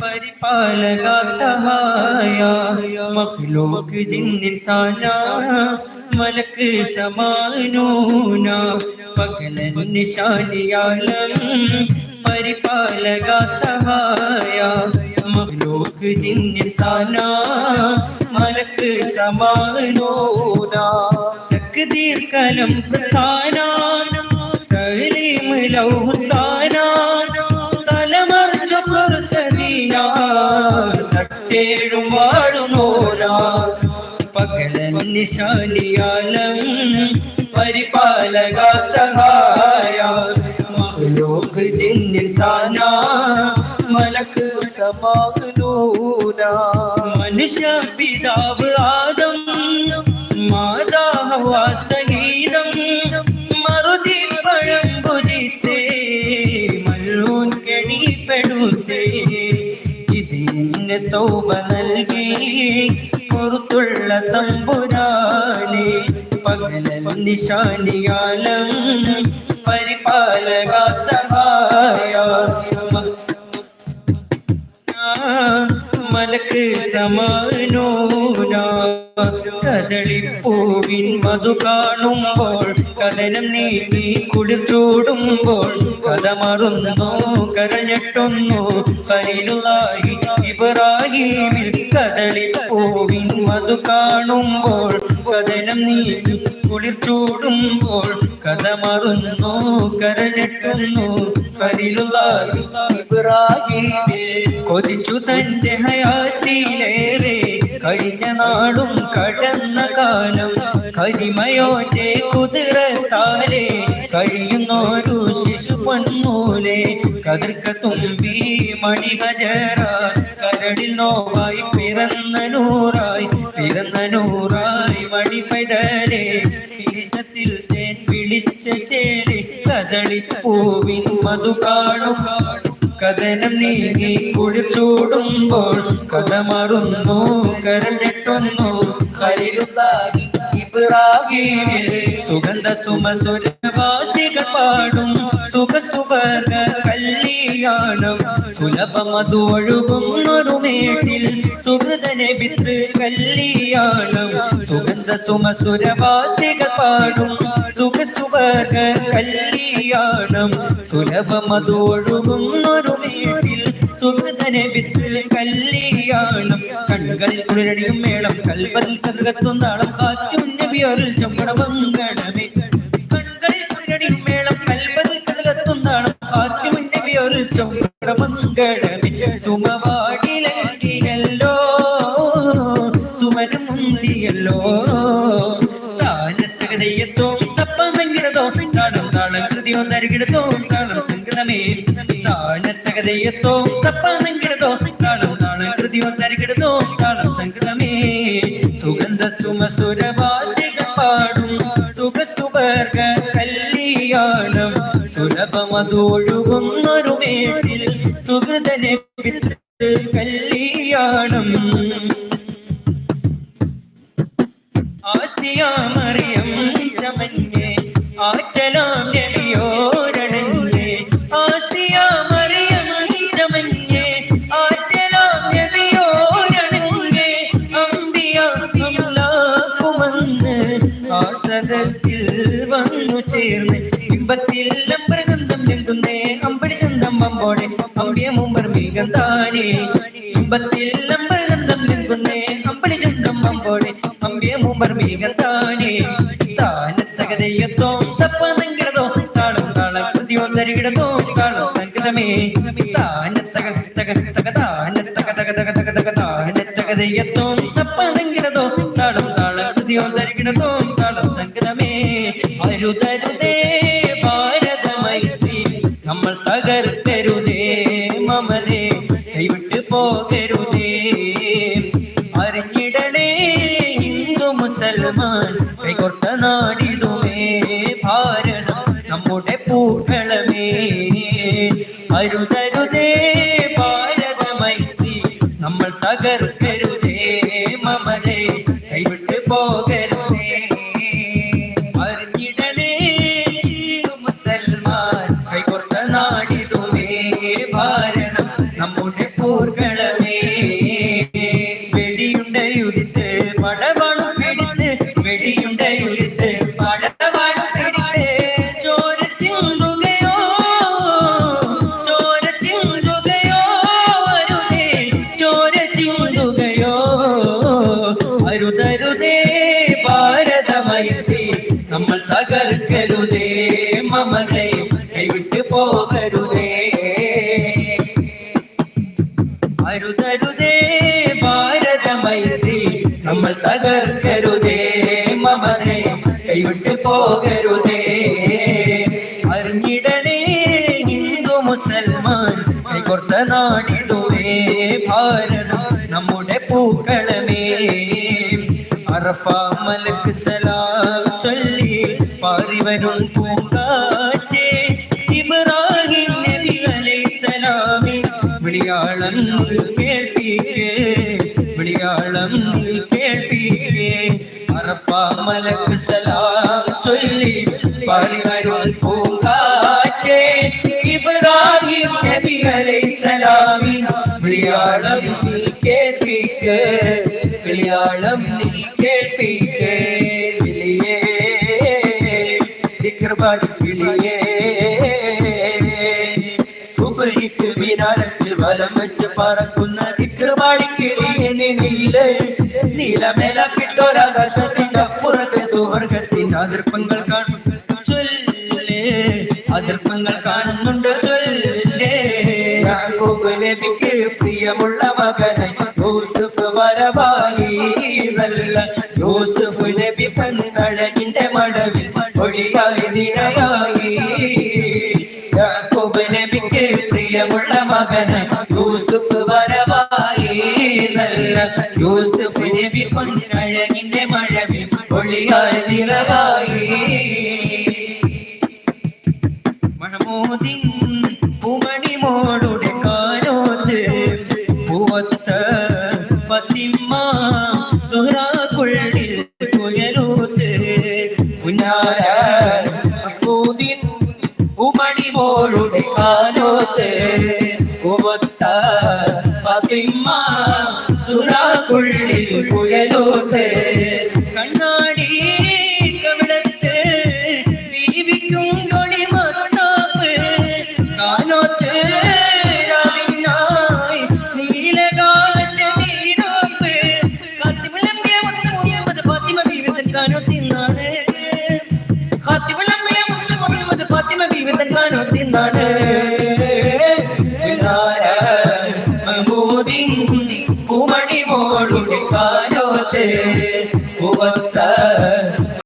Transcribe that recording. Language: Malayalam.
പരിപാലക സഹായ മഖ്ലൂക്ക് ജിന്നിൻസാന മലക്ക് സമാനൂന പകലൻ നിശാനിയാലം പരിപാലക സഹായ മഖ്ലൂക്ക് ജിന്നിൻസാന മലക്ക് സമാനൂന. തക്ദീർ കലം പ്രസ്ഥാന കലീം ലൗസ്ഥാന തട്ടേഴും വാഴുമോരാ പകലൻ നിശാനിയാലം പരിപാലക സഹായ മഹ്ലൂക്ക് ജിന്നിൻസാന മലക്ക് സമാനൂന മനുഷ്യ പിതാവ് ആദം മാതാ ഹവ്വ സഹീതം ഇതിന് തൗബ നൽകി. പുറത്തുള്ള തമ്പുരാനെ പകലൻ നിശാനിയാലം പരിപാലക സഹായ. മലക്ക് സമാനോന കദളിപ്പൂവിൻ മധു കാണുമ്പോൾ കഥനം നീങ്ങി കുളിർ ചൂടുമ്പോൾ കഥ മറുന്നു ഇബ്രാഹീമിൽ പോവിൻ മധു കാണുമ്പോൾ കഥനം നീങ്ങി കുളിർ ചൂടുമ്പോൾ കഥ മറുന്നു കരഞ്ഞിട്ടുന്നു. ഇബ്രാഹീമിൽ കൊതിച്ചു തന്റെ ഹയാത്തിലേറെ കഴിഞ്ഞ നാളും കടന്ന കാലം. കരിമയോന്റെ കുതിരത്താലെ കഴിയുന്നൊരു ശിശു പൊന്നൂലെ കതിർക്ക തുമ്പി മണിഹജരാ കരടിൽ നോവായി പിറന്ന നൂറായി പിറന്ന നൂറായി മണി പൈതലെ തിരിശത്തിൽ തേൻ വിളിച്ച ചേരി കദളിപ്പൂവിൻ മധു കാണും. കഥനം നീങ്ങി കുഴിച്ചൂടുമ്പോൾ ചൂടുമ്പോൾ കഥ മറുന്നു കരഞ്ഞിട്ടൊന്നു കരിലുള്ളാകി ഇബ്രാഹീമിൽ സുഗന്ധ സുമസുരവാസികൾ പാടും സുഖ സുഖ കല്യാണം സുലഭമതു ഒഴുകുന്നൊരു മേട്ടിൽ സുഹൃതനെ പിതൃ കല്യാണം സുഗന്ധ സുമസുരവാസികൾ പാടും സുഖ സുഖ കല്യാണം സുലഭമതു ഒഴുകുന്നൊരു മേട്ടിൽ സുഹൃതനെ പിതൃ കല്യാണം കണ്ണുകളിൽ കുളിരടിയും മേളം കൽപ്പതിൽ കറുകത്തും കാറ്റും കണ്ണുകളിൽ കുളിരടിയും മേളം കൽപ്പതിൽ കറുകത്തും നബി തപ്പമെങ്കിടതോ താളം താളം കൃതിയോ തരികിടത്തോ താളം സങ്കടമേ. താനത്തകതയ്യത്തോ തപ്പമെങ്കിടതോ താളം താളം കൃതിയോ തരികിടത്തോ താളം സങ്കടമേ. സുഗന്ധ സുമസുരവാസിക കല്യാണം സുലഭമതൊഴുകുന്നൊരു മേട്ടിൽ സുഹൃതനെ പിതൃ കല്യാണം ആസിയാമറിയം ചമഞ്ഞേ ആറ്റലാം നബിയോരണഞ്ഞേ ആസിയാമറിയം ചമഞ്ഞേ ആറ്റലാം നബിയോരണഞ്ഞേ അമ്പിയാക്കുമെന്ന് ആ സദസ്സിൽ വന്നു ചേർന്ന് ഇമ്പത്തിൽ അമ്പരഗന്ധം ലംഘുന്നേ അമ്പടി ചന്തം പമ്പോടെ അമ്പിയ മുമ്പർ മീകം താനേ. ഇമ്പത്തിൽ അമ്പരഗന്ധം ലംഘുന്നേ അമ്പടി ചന്തം അമ്പിയ മുമ്പർ മീകം താനേ. താനത്തകതയ്യത്തോ തപ്പമെങ്കിടതോ താളം താളം കൃതിയോ തരികിടതോ താളം സംഗീതമേ. താനത്തക തക തക താനത്തക തക തക കൃതിയോ തരികിടതോ താളം സംഗീതമേ. അരുതരുതേ. തകർക്കരുതേ മമതേ കൈവിട്ട് പോകരുതേ. അറിഞ്ഞിടണേ ഹിന്ദു മുസൽമാൻ കൈകൊർത്ത നാടിതുമേ പടവണം പിടിത്ത് വെടിയുണ്ടയുരുത്ത് പടവണം പിടിത്ത് ചോര ചിന്തുകയോ ചോര ചിന്തുകയോ അരുതേ ചോര ചിന്തുകയോ അരുതരുതേ ഭാരതമൈത്രി നമ്മൾ തകർക്കരുതേ. തകർക്കരുതേ മമനെ കൈവിട്ട് പോകരുതേ. അറിഞ്ഞിടണേ മുസൽമാൻ കൈകൊർത്ത നാടിതുവേ ഭാരതം നമ്മുടെ പൂക്കളമേ. അറഫ മലക്ക് സലാം ചൊല്ലി പാറി വരും പൂങ്കാറ്റേ. ഇബ്രാഹിം നബി അലൈഹിസ്സലാമിൻ വിളിയാളം കേൾപ്പിക്കേ വിളിയാളം മലക്ക് സലാം ചൊല്ലി പാറി വരും പൂങ്കാറ്റേ. ഇബ്രാഹിം നബി അലൈഹിസ്സലാമിൻ വിളിയാളം നീ കേൾപ്പിക്കേ വിളിയാളം നീ കേൾപ്പിക്കേ. വിളിയേ ദിക്ർബാടി കിളിയേ സുബഹിക്ക് വിനാരത്തിൽ വലം വെച്ച് പറക്കുന്ന ദിക്ർബാടി കിളിയെ നിന്നില്ല? നീലമേല കിട്ടോരാകാശത്തിന്റെ അപ്പുറത്തെ സുവർഗത്തിന്റെ അതിർപ്പങ്ങൾ കാണും. അതിർപ്പങ്ങൾ കാണുന്നുണ്ട് നബിക്ക് പ്രിയമുള്ള മകനെ യൂസുഫ് വരവായി. നല്ല യൂസുഫ് നബി പന്തഴകിന്റെ മടവിൽ ഒഴിവായി നിരയായി. നബിക്ക് പ്രിയമുള്ള മകനെ യൂസുഫ് വരവായി. യൂസുഫ് നബി പൊന്നഴകിന്റെ മഴവിൽ ഒളിയായി നിറവായി. മഹമൂദിൻ പൂമണിമോളുടെ കാലോത്ത് പൂവത്ത ഫത്തിമ്മ സുഹ്റാക്കുള്ളിൽ കുയലൂത്ത് പുന്നാര മഹമൂദിൻ പൂമണിമോളുടെ കാലോത്ത് പൂവത്ത ഫത്തിമ്മ ഫാത്തിമ ബീവി കാനോത്തിന്നാണ് മഹമൂദിൻ